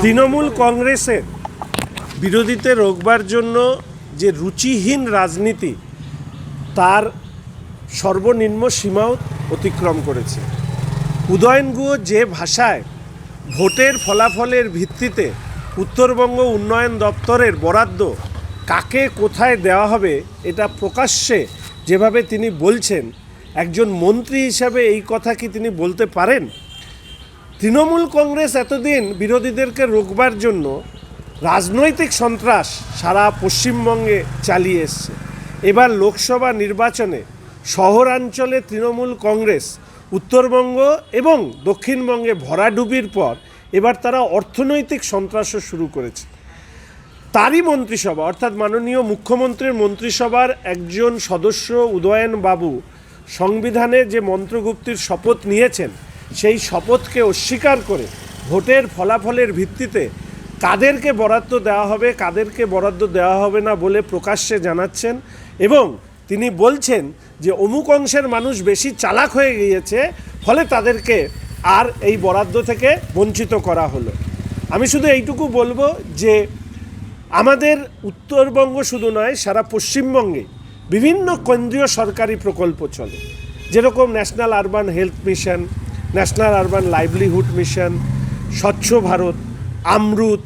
তৃণমূল কংগ্রেসের বিরোধীতে রোকবার জন্য যে রুচিহীন রাজনীতি, তার সর্বনিম্ন সীমাও অতিক্রম করেছে। উদয়ন গুহ যে ভাষায় ভোটের ফলাফলের ভিত্তিতে উত্তরবঙ্গ উন্নয়ন দপ্তরের বরাদ্দ কাকে কোথায় দেওয়া হবে, এটা প্রকাশ্যে যেভাবে তিনি বলছেন, একজন মন্ত্রী হিসাবে এই কথা কি তিনি বলতে পারেন? তৃণমূল কংগ্রেস এতদিন বিরোধীদেরকে রোকবার জন্য রাজনৈতিক সন্ত্রাস সারা পশ্চিমবঙ্গে চালিয়ে এসছে। এবার লোকসভা নির্বাচনে শহরাঞ্চলে তৃণমূল কংগ্রেস উত্তরবঙ্গ এবং দক্ষিণবঙ্গে ভরাডুবির পর এবার তারা অর্থনৈতিক সন্ত্রাসও শুরু করেছে। তারই মন্ত্রিসভা, অর্থাৎ মাননীয় মুখ্যমন্ত্রীর মন্ত্রিসভার একজন সদস্য উদয়ন বাবু সংবিধানে যে মন্ত্রগুপ্তির শপথ নিয়েছেন সেই শপথকে অস্বীকার করে ভোটের ফলাফলের ভিত্তিতে কাদেরকে বরাদ্দ দেওয়া হবে, কাদেরকে বরাদ্দ দেওয়া হবে না বলে প্রকাশ্যে জানাচ্ছেন এবং তিনি বলছেন যে অমুক অংশের মানুষ বেশি চালাক হয়ে গিয়েছে, ফলে তাদেরকে আর এই বরাদ্দ থেকে বঞ্চিত করা হলো। আমি শুধু এইটুকু বলব যে আমাদের উত্তরবঙ্গ শুধু নয়, সারা পশ্চিমবঙ্গে বিভিন্ন কেন্দ্রীয় সরকারি প্রকল্প চলে। যেরকম national urban health mission national urban livelihood mission স্বচ্ছ ভারত আমরুত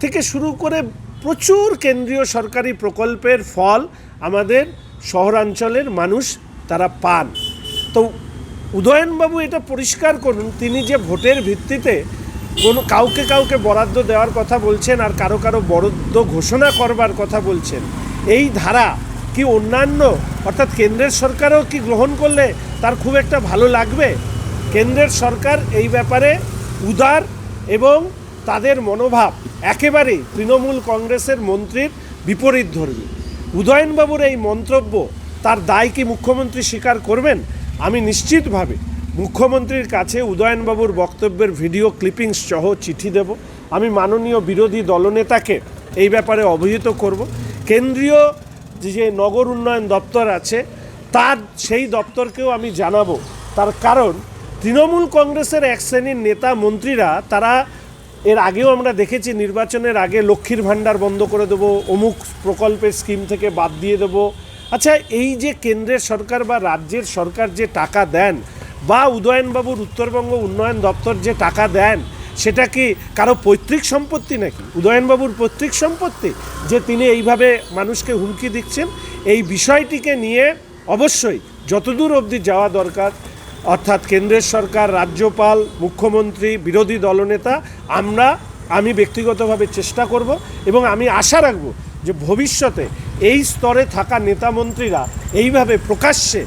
থেকে শুরু করে প্রচুর কেন্দ্রীয় সরকারি প্রকল্পের ফল আমাদের শহরাঞ্চলের মানুষ তারা পান। তো উদয়নবাবু এটা পরিষ্কার করুন, তিনি যে ভোটের ভিত্তিতে কোনো কাউকে কাউকে বরাদ্দ দেওয়ার কথা বলছেন আর কারও কারও বরাদ্দ ঘোষণা করবার কথা বলছেন, এই ধারা কি অন্যান্য? অর্থাৎ কেন্দ্রের সরকারও কি গ্রহণ করলে তার খুব একটা ভালো লাগবে? কেন্দ্রের সরকার এই ব্যাপারে উদার এবং তাদের মনোভাব একেবারেই তৃণমূল কংগ্রেসের মন্ত্রীর বিপরীত ধর্মী। উদয়নবাবুর এই মন্তব্য তার দায় কি মুখ্যমন্ত্রী স্বীকার করবেন? আমি নিশ্চিতভাবে মুখ্যমন্ত্রীর কাছে উদয়নবাবুর বক্তব্যের ভিডিও ক্লিপিংস সহ চিঠি দেব। আমি মাননীয় বিরোধী দলনেতাকে এই ব্যাপারে অবহিত করব। কেন্দ্রীয় যে নগর উন্নয়ন দপ্তর আছে, তার সেই দপ্তরকেও আমি জানাব। তার কারণ তৃণমূল কংগ্রেসের এক শ্রেণির নেতা মন্ত্রীরা, তারা এর আগেও আমরা দেখেছি নির্বাচনের আগে লক্ষ্মীর ভাণ্ডার বন্ধ করে দেবো, অমুক প্রকল্পের স্কিম থেকে বাদ দিয়ে দেবো। আচ্ছা এই যে কেন্দ্রের সরকার বা রাজ্যের সরকার যে টাকা দেন বা উদয়নবাবুর উত্তরবঙ্গ উন্নয়ন দপ্তর যে টাকা দেন, সেটা কি কারও পৈতৃক সম্পত্তি নাকি? উদয়নবাবুর পৈতৃক সম্পত্তি, যে তিনি এইভাবে মানুষকে হুমকি দিচ্ছেন, এই বিষয়টিকে নিয়ে অবশ্যই যতদূর অবধি যাওয়া দরকার। অর্থাৎ কেন্দ্রের সরকার, রাজ্যপাল, মুখ্যমন্ত্রী, বিরোধী দলনেতা, আমরা, আমি ব্যক্তিগতভাবে চেষ্টা করব এবং আমি আশা রাখব যে ভবিষ্যতে এই স্তরে থাকা নেতা মন্ত্রীরা এইভাবে প্রকাশ্যে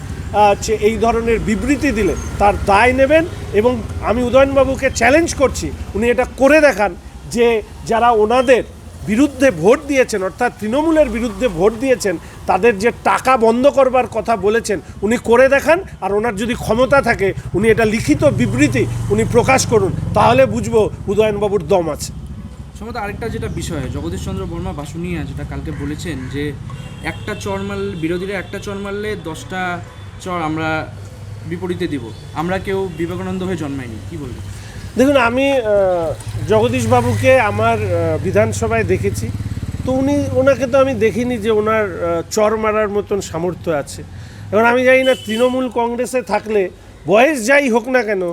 এই ধরনের বিবৃতি দিলে তার দায় নেবেন এবং আমি উদয়নবাবুকে চ্যালেঞ্জ করছি, উনি এটা করে দেখান যে যারা ওনাদের বিরুদ্ধে ভোট দিয়েছেন, অর্থাৎ তৃণমূলের বিরুদ্ধে ভোট দিয়েছেন, তাদের যে টাকা বন্ধ করবার কথা বলেছেন, উনি করে দেখান, আর ওনার যদি ক্ষমতা থাকে, উনি এটা লিখিত বিবৃতি উনি প্রকাশ করুন, তাহলে বুঝব উদয়নবাবুর দম আছে। সম্ভবত আরেকটা যেটা বিষয় জগদীশ চন্দ্র বর্মা বাসুনিয়া যেটা কালকে বলেছেন যে একটা চর মারলে বিরোধীরা একটা চর মারলে দশটা চর আমরা বিপরীতে দিব। আমরা কেউ বিবেকানন্দ হয়ে জন্মাইনি, কি বলবেন? দেখুন, আমি জগদীশবাবুকে আমার বিধানসভায় দেখেছি। তো উনি, ওনাকে তো আমি দেখিনি যে ওনার চর মারার মতন সামর্থ্য আছে। এবার আমি জানি না, তৃণমূল কংগ্রেসে থাকলে বয়স যাই হোক না কেন,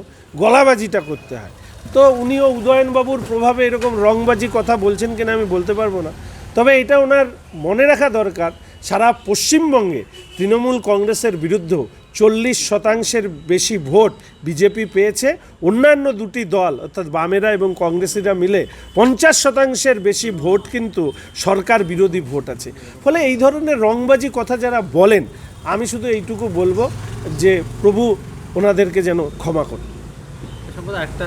গলাবাজিটা করতে হয়। তো উনিও উদয়নবাবুর প্রভাবে এরকম রংবাজি কথা বলছেন কিনা আমি বলতে পারব না। তবে এটা ওনার মনে রাখা দরকার, সারা পশ্চিমবঙ্গে তৃণমূল কংগ্রেসের বিরুদ্ধেও চল্লিশ শতাংশের বেশি ভোট বিজেপি পেয়েছে। অন্যান্য দুটি দল, অর্থাৎ বামেরা এবং কংগ্রেসিরা মিলে পঞ্চাশ শতাংশের বেশি ভোট কিন্তু সরকার বিরোধী ভোট আছে। ফলে এই ধরনের রংবাজি কথা যারা বলেন, আমি শুধু এইটুকু বলব যে প্রভু ওনাদেরকে যেন ক্ষমা করুন। একটা